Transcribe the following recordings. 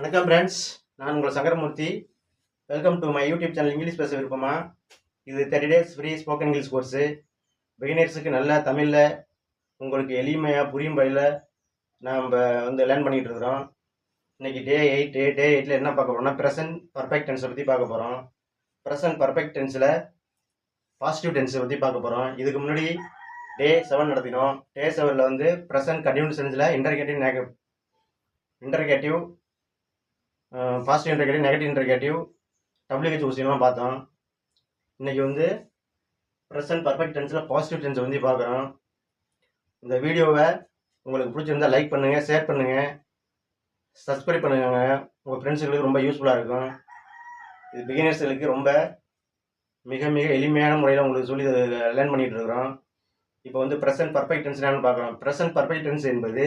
வணக்கம் ஃப்ரெண்ட்ஸ் நான் உங்கள் Sankaramurthy. Welcome to my YouTube channel English பேச விருப்பமா? இது thirty days free spoken English course பிகினர்ஸுக்கு நல்ல தமிழில் உங்களுக்கு எளிமையாக புரியும் வழியில் நாம் வந்து லேர்ன் பண்ணிகிட்டு இருக்கிறோம். இன்னைக்கு டே எயிட் டே எயிட்டில் என்ன பார்க்க போகிறோம்னா ப்ரெசன்ட் பர்ஃபெக்ட் டென்ஸை பற்றி பார்க்க போகிறோம் ப்ரெசன்ட் பர்ஃபெக்ட் டென்ஸில் பாசிட்டிவ் டென்ஸை பற்றி பார்க்க போகிறோம் இதுக்கு முன்னாடி டே செவன் நடத்தினோம். டே செவனில் வந்து ப்ரெசன்ட் கண்டினியூஸ் டென்ஸில் interrogative நெக interrogative positive interrogative negative interrogative W H ஊசியெல்லாம் பார்த்தோம். இன்னைக்கு வந்து ப்ரெசன்ட் பர்ஃபெக்ட் டென்ஸில் பாசிட்டிவ் டென்ஸை வந்து பார்க்குறோம். இந்த வீடியோவை உங்களுக்கு பிடிச்சிருந்தா லைக் பண்ணுங்கள் ஷேர் பண்ணுங்கள் சப்ஸ்கிரைப் பண்ணுங்க. உங்கள் ஃப்ரெண்ட்ஸுங்களுக்கு ரொம்ப யூஸ்ஃபுல்லாக இருக்கும். இது பிகினர்ஸுகளுக்கு ரொம்ப மிக மிக எளிமையான முறையில் உங்களுக்கு சொல்லி லேர்ன் பண்ணிகிட்டு இருக்கிறோம். இப்போ வந்து ப்ரெசன்ட் பர்ஃபெக்ட் டென்ஸ் என்னன்னு பார்க்குறோம். ப்ரெசன்ட் பர்ஃபெக்ட் டென்ஸ் என்பது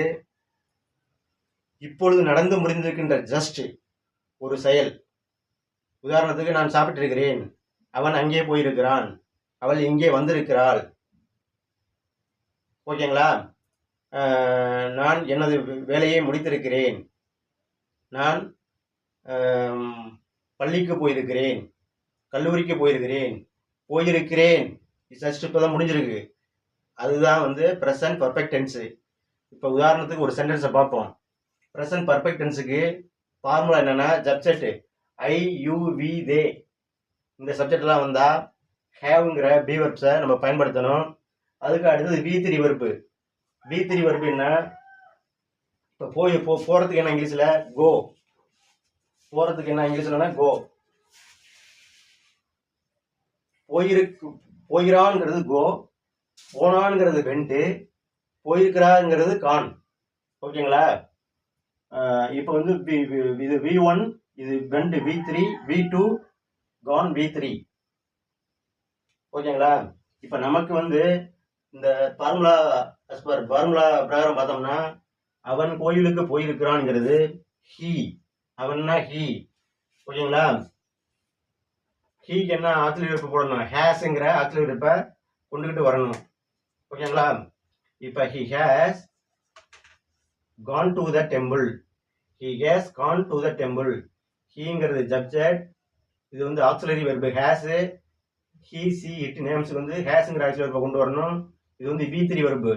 இப்பொழுது நடந்து முடிந்திருக்கின்ற ஜஸ்ட் ஒரு செயல். உதாரணத்துக்கு நான் சாப்பிட்டிருக்கிறேன். அவன் அங்கே போயிருக்கிறான். அவள் இங்கே வந்திருக்கிறாள். ஓகேங்களா? நான் எனது வேலையை முடித்திருக்கிறேன். நான் பள்ளிக்கு போயிருக்கிறேன். கல்லூரிக்கு போயிருக்கிறேன். போயிருக்கிறேன். ஜஸ்ட் இப்போ தான் முடிஞ்சிருக்கு. அதுதான் வந்து ப்ரெசன்ட் பர்ஃபெக்ட் டென்ஸு இப்போ உதாரணத்துக்கு ஒரு சென்டென்ஸை பார்ப்போம். ப்ரெசன்ட் பர்ஃபெக்ட் டென்ஸுக்கு ஃபார்முலா என்னென்னா ஜப்செட்டு ஐ யூ வி தே இந்த சப்ஜெக்ட்லாம் வந்தால் ஹேவுங்கிற பி வெர்ப்ஸை நம்ம பயன்படுத்தணும். அதுக்கு அடுத்தது V three verb V three verb என்ன? இப்போ போய் போ போகிறதுக்கு என்ன இங்கிலீஷில்? கோ போகிறதுக்கு என்ன இங்கிலீஷில்னா கோ போயிருக்கு போகிறான்ங்கிறது கோ போனான்ங்கிறது வென்ட்டு போயிருக்கிறாங்கிறது கான். ஓகேங்களா? இப்போ வந்து இது வி ஒன் இது went V three V two gone V three ஓகேங்களா? இப்போ நமக்கு வந்து இந்த ஃபார்முலா அஸ் பர் ஃபார்முலா பிரகாரம் பார்த்தோம்னா அவன் கோயிலுக்கு போயிருக்கிறான்ங்கிறது ஹீ அவன்னா ஹீ ஓகேங்களா? ஹீக்கு என்ன ஆக்சிலரி இருப்பு போடணும்? ஹேஸுங்கிற ஆக்சிலரி இருப்பை கொண்டுகிட்டு வரணும். ஓகேங்களா? இப்போ he has gone to the temple. He has gone to the temple. ஹீங்கிறது ஜப்ஜெட் இது வந்து auxiliary verb has he she it names வந்து ஹேஸுங்கிற ஆக்சிலரி வெர்பை கொண்டு வரணும். இது வந்து வி த்ரீ வெர்பு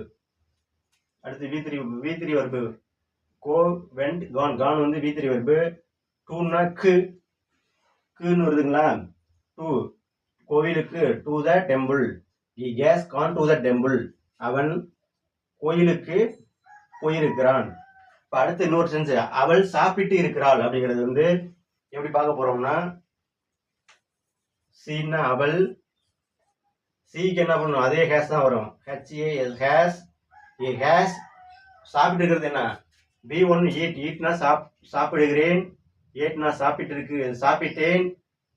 அடுத்து V three V three verb go went gone gone வந்து வி த்ரீ வெர்பு டூன்னா கு குன்னு வருதுங்களா? டூ கோயிலுக்கு to the temple he has gone to the temple அவன் கோயிலுக்கு போயிருக்கிறான். இப்போ அடுத்து இன்னொரு சென்ஸ் அவள் சாப்பிட்டு இருக்கிறாள் அப்படிங்கிறது வந்து எப்படி பார்க்க போறோம்னா சீன்னா அவள் சீக்கு என்ன பண்ணணும்? அதே ஹேஸ் தான் வரும். H A L has A has சாப்பிட்டு இருக்கிறது என்ன? பி ஒன் ஈட் ஈட்னா சாப் சாப்பிடுகிறேன். ஏட்னா சாப்பிட்டு இருக்கு சாப்பிட்டேன்.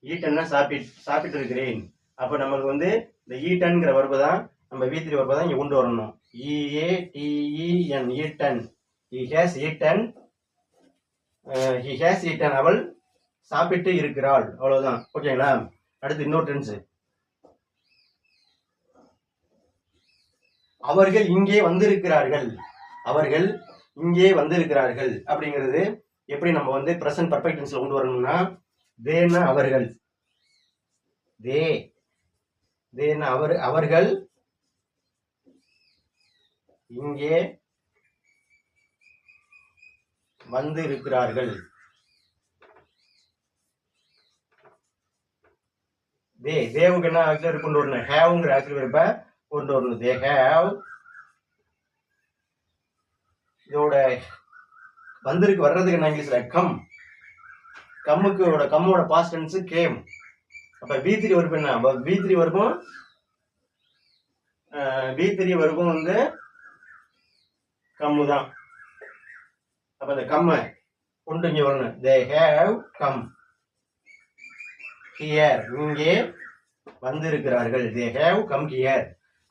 ஈட்டன்னா சாப்பிட் சாப்பிட்டு இருக்கிறேன். அப்போ நம்மளுக்கு வந்து இந்த ஈட்டன்கிற வரப்பு தான் நம்ம வி த்ரீ தான் இங்கே கொண்டு வரணும். E eaten he has eaten he has eaten அவள் சாப்பிட்டு இருக்கிறாள். அவ்வளவுதான். ஓகேங்களா அடுத்து இன்னொரு டென்ஸ் அவர்கள் இங்கே வந்திருக்கிறார்கள். அவர்கள் இங்கே வந்திருக்கிறார்கள். அப்படிங்கிறது எப்படி நம்ம வந்து பிரசன்ட் பர்ஃபெக்ட் கொண்டு வரணும்னா தேன அவர்கள். தே தேன அவர் அவர்கள் இங்கே வந்து இருக்கிறார்கள் தே தேவுக்கு என்ன ஆக்சிலரி கொண்டு வரணும். ஹேவுங்கிற ஆக்சிலரி கொண்டு வரணும். They have. இதோட வந்திருக்கு வர்றதுக்கு என்ன இங்கிலீஷ்ல? கம். கம்முக்கு கம்மோட பாஸ்ட் டென்ஸ் கேம் அப்ப பி த்ரீ வருப்பு என்ன? பி த்ரீ வருப்பும் பி த்ரீ வருப்பும் வந்து கம்மு தான். அப்ப இந்த கம்மை கொண்டு இங்க வரணும். தே ஹேவ் கம் ஹியர் இங்கே வந்திருக்கிறார்கள். தே ஹேவ் கம் ஹியர்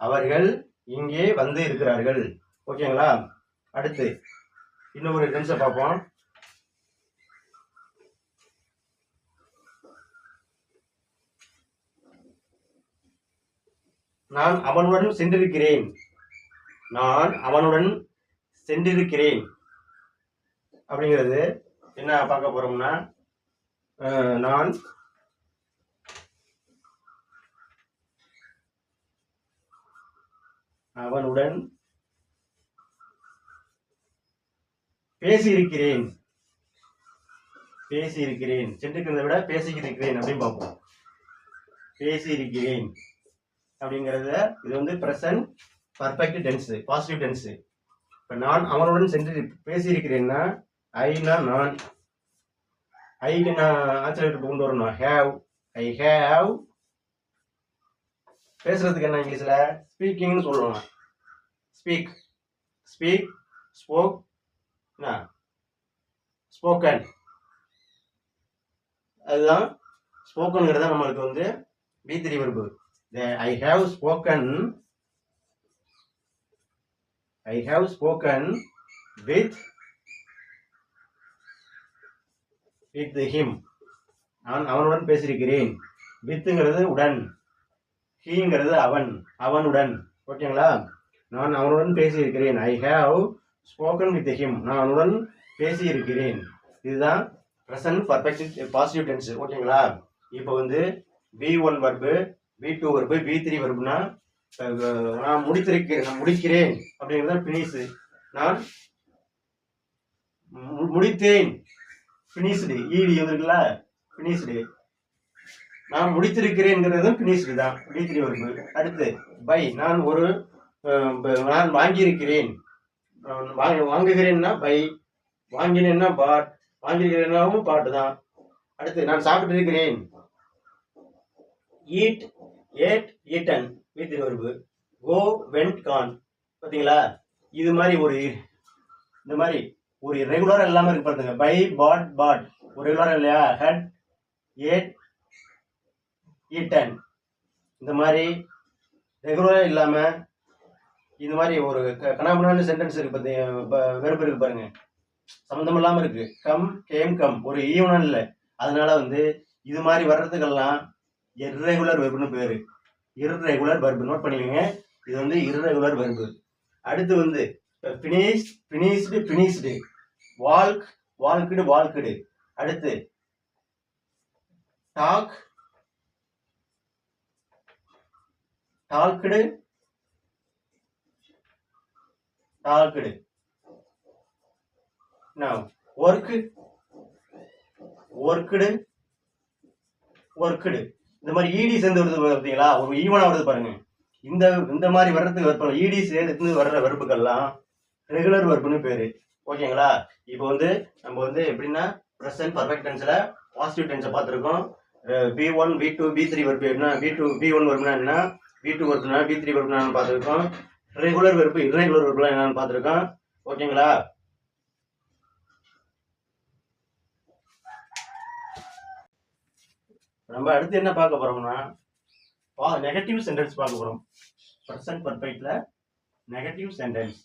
அவர்கள் இங்கே வந்து இருக்கிறார்கள் ஓகேங்களா அடுத்து இன்னொரு டென்ஸை பார்ப்போம். நான் அவனுடன் சென்றிருக்கிறேன். நான் அவனுடன் சென்றிருக்கிறேன். அப்படிங்கிறது என்ன பார்க்க போறோம்னா நான் அவனுடன் பேசியிருக்கிறேன். பேசியிருக்கிறேன். சென்றிருக்கிறத விட பேசியிருக்கிறேன் அப்படின்னு பார்ப்போம். பேசியிருக்கிறேன். அப்படிங்கிறத இது வந்து present perfect tense positive tense இப்போ நான் அவனுடன் சென்று பேசியிருக்கிறேன்னா ஐனா நான். ஐக்கு நான் ஆச்சரியத்தை கொண்டு வரணும்? ஹேவ் ஐ ஹேவ் பேசுறதுக்கு என்ன இங்கிலீஷில்? ஸ்பீக்கிங்னு சொல்லணும்? ஸ்பீக் ஸ்பீக் ஸ்போக் என்ன? ஸ்போக்கன் அதுதான் ஸ்போக்கனுங்கிறத நம்மளுக்கு வந்து V three verb I have spoken I have spoken with with him நான் அவனுடன் பேசியிருக்கிறேன். வித்துங்கிறது உடன். ஹீங்கிறது அவன். அவனுடன். ஓகேங்களா? நான் அவனுடன் பேசியிருக்கிறேன். I have spoken with him நான் அவனுடன் பேசியிருக்கிறேன். இதுதான் ப்ரெசன்ட் பர்ஃபெக்ட் பாசிட்டிவ் டென்ஸ் ஓகேங்களா? இப்போ வந்து V one verb V two verb V three வர்புனா நான் முடித்திருக்கிறேன் நான் முடிக்கிறேன் அப்படிங்கிறது ஃபினிஷு நான் மு- முடித்தேன். ஃபினிஷ்டு ஈடி வந்துருக்குல்ல ஃபினிஷ்டு நான் முடித்திருக்கிறேங்கிறதும் ஃபினிஷ்டு தான். பி த்ரீ அடுத்து பை நான் ஒரு நான் வாங்கியிருக்கிறேன். வாங்க வாங்குகிறேன்னா பை வாங்கினேன்னா பாட் வாங்கியிருக்கிறேன்னாவும் பாட்டு தான். அடுத்து நான் சாப்பிட்டு இருக்கிறேன் ஈட் ஏட் ஈட்டன். வீட்டில் வருது கோ வென்ட் கான் பார்த்தீங்களா இது மாதிரி ஒரு இந்த மாதிரி ஒரு ரெகுலராக இல்லாமல் இருக்கு பாருங்க. Buy bought bought. ஒரு ரெகுலராக இல்லையா? ஹெட் ஏட் ஈட்டன் இந்த மாதிரி ரெகுலராக இல்லாமல் இது மாதிரி ஒரு கனாமனான சென்டென்ஸ் இருக்கு பார்த்தீங்க வெறுப்பு இருக்கு பாருங்க. சம்மந்தம் இல்லாமல் இருக்கு. Come came come. ஒரு ஈவனம் இல்லை. அதனால வந்து இது மாதிரி வர்றதுக்கெல்லாம் இர்ரெகுலர் வெறுப்புன்னு பேர். இர்ரெகுலர் வெர்பு நோட் பண்ணிக்கோங்க. இது வந்து இர்ரெகுலர் வெர்பு அடுத்து வந்து finish finished finished walk walked walked அடுத்து டாக் டால்குடு டால்குடு நான் ஒர்க்கு ஒர்க்குடு ஒர்க்குடு இந்த மாதிரி ஈடி சேர்ந்து வருது பார்த்தீங்களா? ஒரு e ஈவனாக வருது பாருங்க. இந்த இந்த மாதிரி வர்றதுக்கு வெப்பம் ஈடி சேர்ந்து வர்ற வெறுப்புகள்லாம் ரெகுலர் வெறுப்புன்னு பேரு. ஓகேங்களா? இப்போ வந்து நம்ம வந்து எப்படின்னா ப்ரெசன்ட் பர்ஃபெக்ட் டென்ஸில் பாசிட்டிவ் டென்ஸை பார்த்துருக்கோம். V one V two V three verb என்ன பி டூ பி ஒன் வெறுப்புனா என்ன பி டூ வெறுப்புனா பி த்ரீ வெறுப்புனா பார்த்துருக்கோம். ரெகுலர் வெறுப்பு இர்ரெகுலர் வெறுப்புலாம் என்னன்னு பார்த்துருக்கோம். ஓகேங்களா? நம்ம அடுத்து என்ன பார்க்க போறோம்னா நெகட்டிவ் சென்டென்ஸ் பார்க்க போறோம். ப்ரெசன்ட் பர்ஃபெக்ட்ல நெகட்டிவ் சென்டென்ஸ்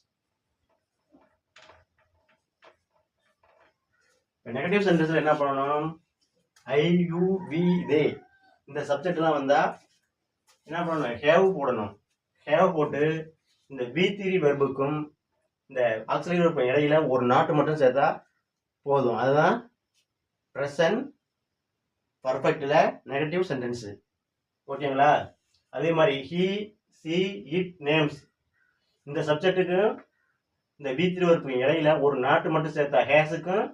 நெகட்டிவ் சென்டென்ஸ்ல என்ன பண்ணணும்? ஐ யூ வி தே இந்த சப்ஜெக்ட்லாம் வந்தா என்ன பண்ணணும்? ஹேவ் போடணும். ஹேவ் போட்டு இந்த வி த்ரீ வெர்புக்கும் இந்த ஆக்சிலரி வெர்பு இடையில ஒரு நாட்டு மட்டும் சேர்த்தா போதும். அதுதான் ப்ரெசன்ட் பர்ஃபெக்டில் நெகட்டிவ் சென்டென்ஸு ஓகேங்களா அதே மாதிரி ஹி சி இட் நேம்ஸ் இந்த சப்ஜெக்ட்டுக்கும் இந்த பி த்ரீ இடையில ஒரு நாட்டு மட்டும் சேர்த்தா ஹேஸுக்கும்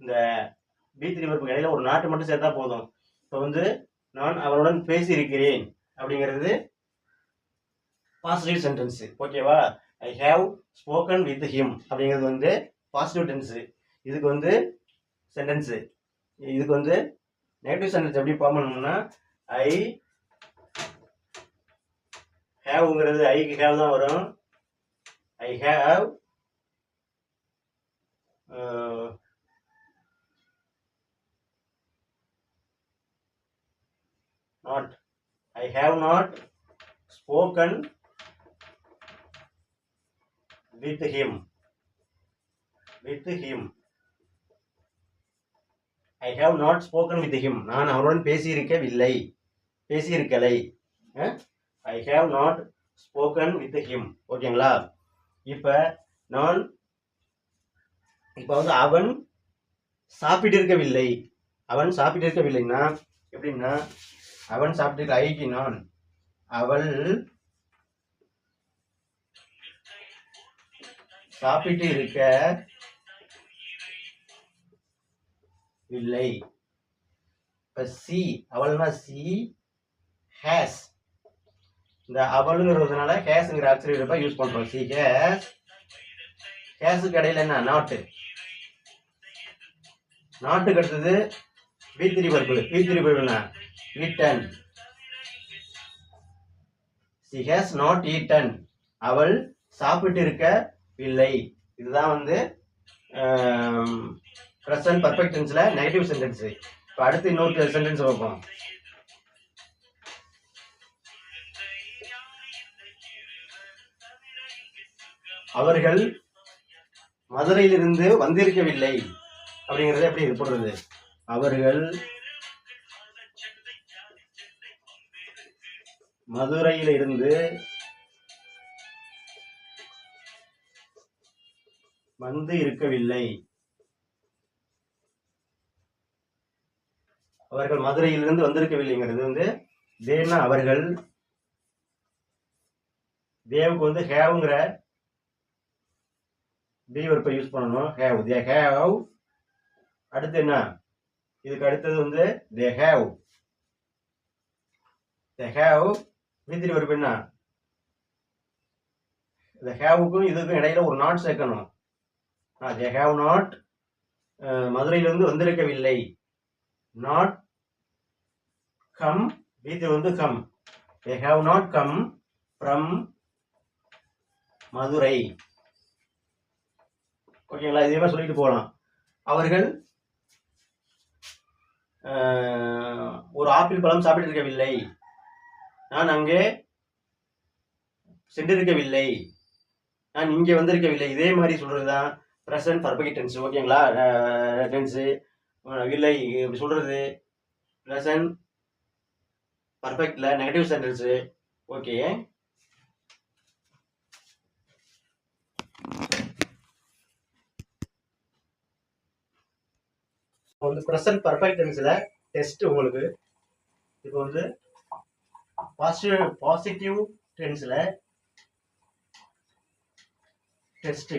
இந்த பி த்ரீ ஒர்க்கு இடையில ஒரு நாட்டு மட்டும் சேர்த்தா போதும். இப்போ வந்து நான் அவருடன் பேசியிருக்கிறேன் அப்படிங்கிறது பாசிட்டிவ் சென்டென்ஸு ஓகேவா I have spoken with him அப்படிங்கிறது வந்து பாசிட்டிவ் டென்ஸு இதுக்கு வந்து சென்டென்ஸு இதுக்கு வந்து நெகட்டிவ் சென்டென்ஸ் எப்படி ஃபார்ம் பண்ணணும்னா ஐ ஹேவ்ங்கிறது ஐக்கு ஹேவ் தான் வரும். I have not I have not spoken with him with him I have not spoken with him நான் அவருடன் பேசியிருக்கவில்லை. பேசியிருக்கலை. I have not spoken with him ஓகேங்களா? இப்போ நான் இப்போ வந்து அவன் சாப்பிட்டு இருக்கவில்லை அவன் சாப்பிட்டு இருக்கவில்லைன்னா எப்படின்னா அவன் சாப்பிட்டு ஐக்கி நான் அவள் சாப்பிட்டு இருக்க இல்லை. இப்போ சி அவள்னா சி ஹேஸ் இந்த அவளுங்கிறதுனால ஹேஸ்ங்கிற ஆக்சிரி யூஸ் பண்றோம். சி ஹேஸ் ஹேஸுக்கு இடையில என்ன? நாட்டு நாட்டுக்கு அடுத்தது வி த்ரீ பருப்பு. V பருப்புனா eaten she has not eaten அவள் சாப்பிட்டு இருக்க இல்லை இதுதான் வந்து ப்ரெசன்ட் பர்ஃபெக்ட் டென்ஸில் நெகட்டிவ் சென்டென்ஸு இப்போ அடுத்து இன்னொரு சென்டென்ஸ் பார்ப்போம். அவர்கள் மதுரையிலிருந்து வந்திருக்கவில்லை. அப்படிங்கிறது எப்படி இது போடுறது? அவர்கள் மதுரையிலிருந்து வந்து இருக்கவில்லை. அவர்கள் மதுரையிலிருந்து வந்திருக்கவில்லைங்கிறது வந்து தேனா அவர்கள் தேவுக்கு வந்து ஹேவ்ங்கிற பி யூஸ் பண்ணணும். ஹேவ். They have. அடுத்து என்ன? இதுக்கு அடுத்தது வந்து தே ஹேவ். They have. வித்திரி வர்ப்பு என்ன? இந்த ஹேவுக்கும் இதுக்கும் இடையில ஒரு நாட் சேர்க்கணும். தே ஹேவ் நாட் மதுரையிலிருந்து வந்திருக்கவில்லை. நாட் கம் இது வந்து come they have not come from Madurai ஓகேங்களா இதே மாதிரி சொல்லிட்டு போகலாம். அவர்கள் ஒரு ஆப்பிள் பழம் சாப்பிட்டு இருக்கவில்லை. நான் அங்கே சென்றிருக்கவில்லை. நான் இங்கே வந்திருக்கவில்லை. இதே மாதிரி சொல்கிறது தான் ப்ரெசன்ட் பர்ஃபெக்ட் டென்ஸ் ஓகேங்களா டென்ஸு இல்லை இப்படி சொல்கிறது ப்ரெசன்ட் பர்ஃபெக்ட்ல நெகட்டிவ் சென்டென்ஸ் ஓகே வந்து ப்ரெசன்ட் பர்ஃபெக்ட் டென்ஸில் டெஸ்ட் உங்களுக்கு. இப்போ வந்து பாசிட்டிவ் பாசிட்டிவ் டென்ஸில் டெஸ்ட்டு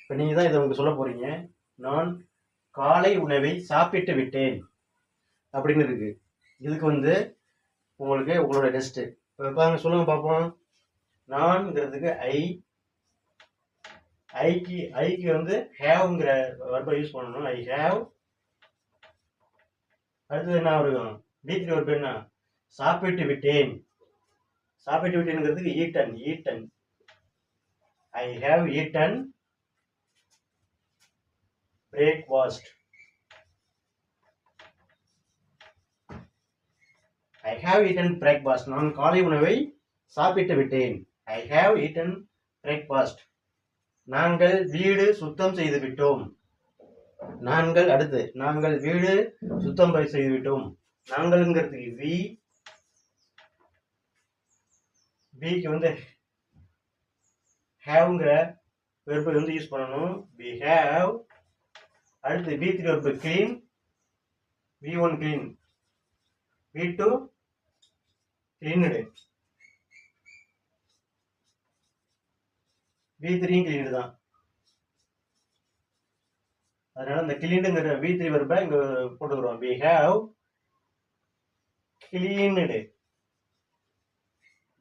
இப்போ நீங்கள் தான் இதை உங்களுக்கு சொல்ல போகிறீங்க நான் காலை உணவை சாப்பிட்டு விட்டேன். அப்படின்னு இருக்கு. இதுக்கு வந்து உங்களுக்கு உங்களோட டெஸ்ட்டு இப்போ பாருங்க சொல்லுங்க பார்ப்போம். நான்ங்கிறதுக்கு ஐ ஐக்கு ஐக்கு வந்து ஹேவ்ங்கிற வர்பை யூஸ் பண்ணணும். ஐ ஹேவ் அடுத்தது என்ன இருக்கும் பீத்ரி ஒரு பெண்ணா சாப்பிட்டு விட்டேன். சாப்பிட்டு விட்டேன்ங்கிறதுக்கு eaten eaten I have eaten breakfast I have eaten breakfast நான் காலை உணவை சாப்பிட்டு விட்டேன். ஐ ஹாவ் ஈட்டன் பிரேக்ஃபாஸ்ட் நாங்கள் வீடு சுத்தம் செய்து விட்டோம். நாங்கள் அடுத்து நாங்கள் வீடு சுத்தம் செய்து விட்டோம். நாங்கள்ங்கிறதுக்கு வி விக்கு வந்து ஹேவ்ங்கிற வெறுப்பு வந்து யூஸ் பண்ணணும். வி ஹேவ் அடுத்து V three verb clean V one clean V two cleaned V த்ரீயும் கிளீனடு தான் அதனால இந்த கிளீனுங்கிற வி த்ரீ வெறுப்பை இங்க போட்டுக்கிறோம். We have cleaned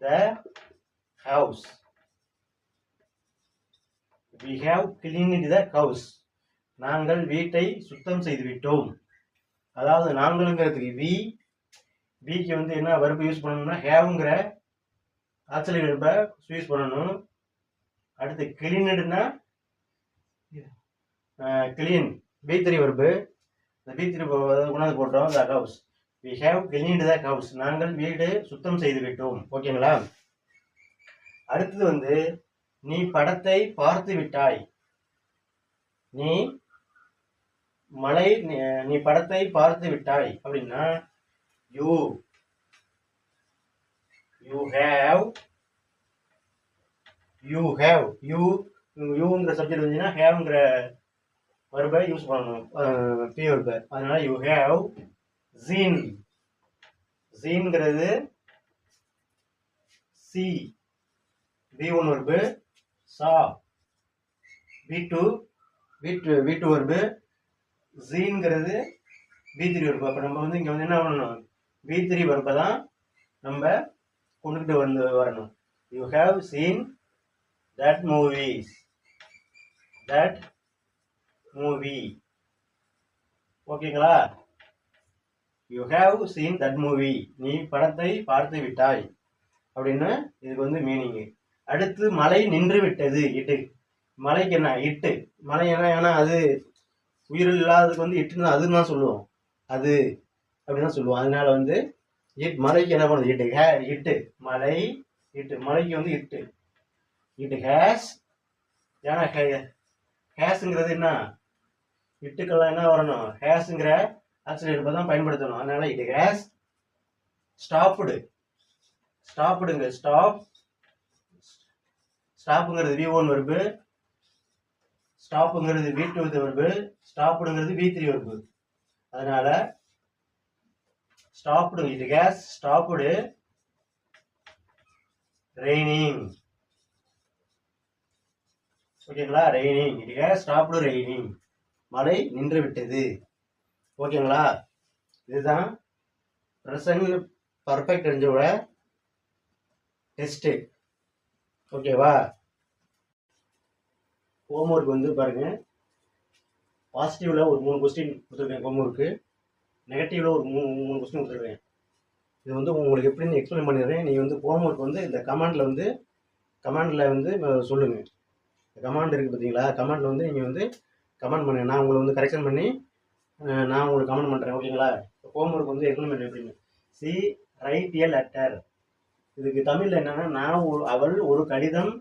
the house we have cleaned the house நாங்கள் வீட்டை சுத்தம் செய்து விட்டோம் அதாவது நாங்களுங்கிறதுக்கு வி பிக்கு வந்து என்ன வெறுப்பு யூஸ் பண்ணணும்னா ஹேவுங்கிற ஆச்சலி வெறுப்பை யூஸ் பண்ணணும். அடுத்து கிளீனடுனா கிளீன் பி த்ரீ வெறுப்பு இந்த பி த்ரீ கொண்டாந்து போட்டோம் the house we have cleaned the house நாங்கள் வீடு சுத்தம் செய்து விட்டோம் ஓகேங்களா அடுத்தது வந்து நீ படத்தை பார்த்து விட்டாய். நீ மலை நீ படத்தை பார்த்து விட்டாய். அப்படின்னா you you have. You have you யூங்கிற subject வந்துச்சுன்னா ஹேவ்ங்கிற வர்பை யூஸ் பண்ணணும். பி வர்பை அதனால you have seen ஜீன்கிறது see V one verb saw V two V two V two verb ஜீன்கிறது V three verb அப்போ நம்ம வந்து இங்கே வந்து என்ன பண்ணணும்? பி த்ரீ வர்பை தான் நம்ம கொண்டுகிட்டு வந்து வரணும். You have seen that movies that movie ஓகேங்களா you have seen that movie நீ படத்தை பார்த்து விட்டாய். அப்படின்னு இதுக்கு வந்து மீனிங்கு அடுத்து மழை நின்று விட்டது. இட்டு. மலைக்கு என்ன? இட்டு. மலை என்ன? ஏன்னா அது உயிர் இல்லாததுக்கு வந்து இட்டுன்னு அதுன்னு தான் சொல்லுவோம். அது அப்படின்னு சொல்லுவோம். அதனால வந்து இட் மலைக்கு என்ன பண்ணுது? இட்டு ஹே இட்டு மலை இட்டு மலைக்கு வந்து இட்டு. இட் ஹேஸ் ஏன்னா ஹேஸுங்கிறது என்ன? இட்டுக்கெல்லாம் என்ன வரணும்? ஹேஸுங்கிற ஆக்சிலேட்டர் தான் பயன்படுத்தணும். அதனால இட்டு ஹேஸ் ஸ்டாப்டு. ஸ்டாப்டுங்க ஸ்டாப் ஸ்டாப்புங்கிறது வி ஒன் வருது ஸ்டாப்புங்கிறது வி டூ வருது ஸ்டாப்புடுங்கிறது வி த்ரீ வருது அதனால ஸ்டாப்டு இது கேஸ் ஸ்டாப்புடு ரெய்னிங் ஓகேங்களா? ரெய்னிங் இது கேஸ் ஸ்டாப்டு ரெய்னிங் மழை நின்று விட்டது. ஓகேங்களா? இதுதான் ப்ரெசன்ட் பர்ஃபெக்ட் தெரிஞ்சோட டெஸ்ட்டு ஓகேவா? ஹோம்ஒர்க் வந்து பாருங்கள் பாசிட்டிவில் ஒரு மூணு கொஸ்டின் கொடுத்துருக்கேன் ஹோம்ஒர்க்கு நெகட்டிவில் ஒரு மூணு மூணு கொஸ்டின் கொடுத்துருக்கேன். இது வந்து உங்களுக்கு எப்படின்னு எக்ஸ்பிளைன் பண்ணிடுறேன் நீங்கள் வந்து ஹோம்ஒர்க் வந்து இந்த கமாண்டில் வந்து கமாண்டில் வந்து சொல்லுங்கள் கமாண்ட் இருக்குது பார்த்தீங்களா கமாண்டில் வந்து நீங்கள் வந்து கமெண்ட் பண்ணுங்கள் நான் உங்களை வந்து கரெக்ஷன் பண்ணி நான் உங்களுக்கு கமெண்ட் பண்ணுறேன் ஓகேங்களா? ஹோம்ஒர்க் வந்து எக்ஸ்பிளைன் பண்ணி எப்படின்னு சி ரைட் ஏ லெட்டர் இதுக்கு தமிழில் என்னென்னா நான் ஒரு அவள் ஒரு கடிதம்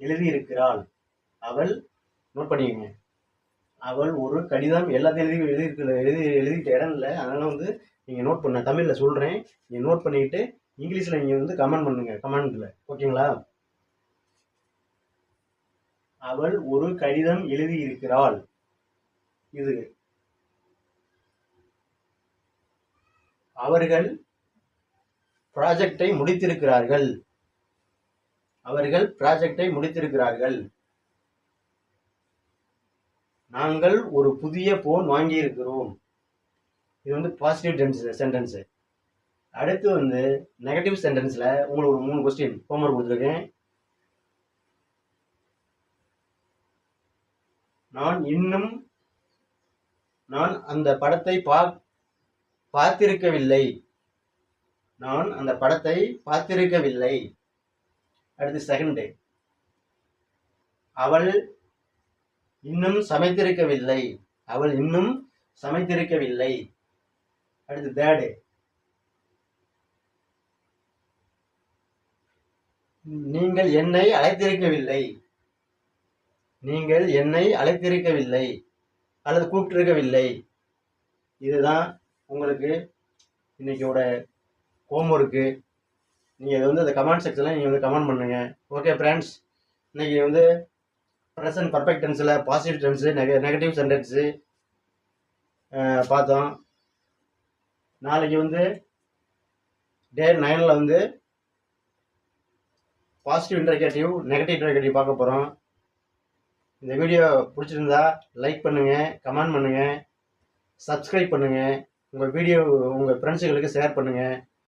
எழுதியிருக்கிறாள். அவள் நோட் பண்ணிக்கோங்க. அவள் ஒரு கடிதம் எல்லாத்தையும் எழுதி எழுதியிருக்கிற எழுதி எழுதிட்ட இடம் இல்லை. அதனால வந்து நீங்கள் நோட் பண்ண தமிழில் சொல்கிறேன் நீங்கள் நோட் பண்ணிக்கிட்டு இங்கிலீஷில் நீங்கள் வந்து கமெண்ட் பண்ணுங்க கமெண்ட்டில் ஓகேங்களா அவள் ஒரு கடிதம் எழுதியிருக்கிறாள் இது. அவர்கள் ப்ராஜெக்டை முடித்திருக்கிறார்கள். அவர்கள் ப்ராஜெக்டை முடித்திருக்கிறார்கள். நாங்கள் ஒரு புதிய போன் வாங்கியிருக்கிறோம். இது வந்து பாசிட்டிவ் டென்ஸ் சென்டென்ஸு அடுத்து வந்து நெகட்டிவ் சென்டென்ஸில் உங்களுக்கு ஒரு மூணு கொஸ்டின் ஹோம்ஒர்க் கொடுத்துருக்கேன். நான் இன்னும் நான் அந்த படத்தை பா பார்த்திருக்கவில்லை. நான் அந்த படத்தை பார்த்திருக்கவில்லை. அடுத்து செகண்ட் அவள் இன்னும் சமைத்திருக்கவில்லை. அவள் இன்னும் சமைத்திருக்கவில்லை. அடுத்து தேடு நீங்கள் என்னை அழைத்திருக்கவில்லை. நீங்கள் என்னை அழைத்திருக்கவில்லை. அல்லது கூப்பிட்டிருக்கவில்லை. இதுதான் உங்களுக்கு இன்னைக்கோட ஹோம்ஒர்க்கு நீங்கள் இதை வந்து அந்த கமெண்ட் செக்ஷனில் நீங்கள் வந்து கமெண்ட் பண்ணுங்கள் ஓகே ஃப்ரெண்ட்ஸ் இன்றைக்கி வந்து ப்ரெசன்ட் பர்ஃபெக்ட் டென்ஸில் பாசிட்டிவ் டென்ஸு நெக நெகட்டிவ் சென்டென்ஸு பார்த்தோம். நாளைக்கு வந்து டே நைனில் வந்து பாசிட்டிவ் இன்டர்கேட்டிவ் நெகட்டிவ் இன்டர்கேட்டிவ் பார்க்க போகிறோம் இந்த வீடியோ பிடிச்சிருந்தா லைக் பண்ணுங்கள் கமெண்ட் பண்ணுங்கள் சப்ஸ்கிரைப் பண்ணுங்கள் உங்கள் வீடியோ உங்கள் ஃப்ரெண்ட்ஸுகளுக்கு ஷேர் பண்ணுங்கள்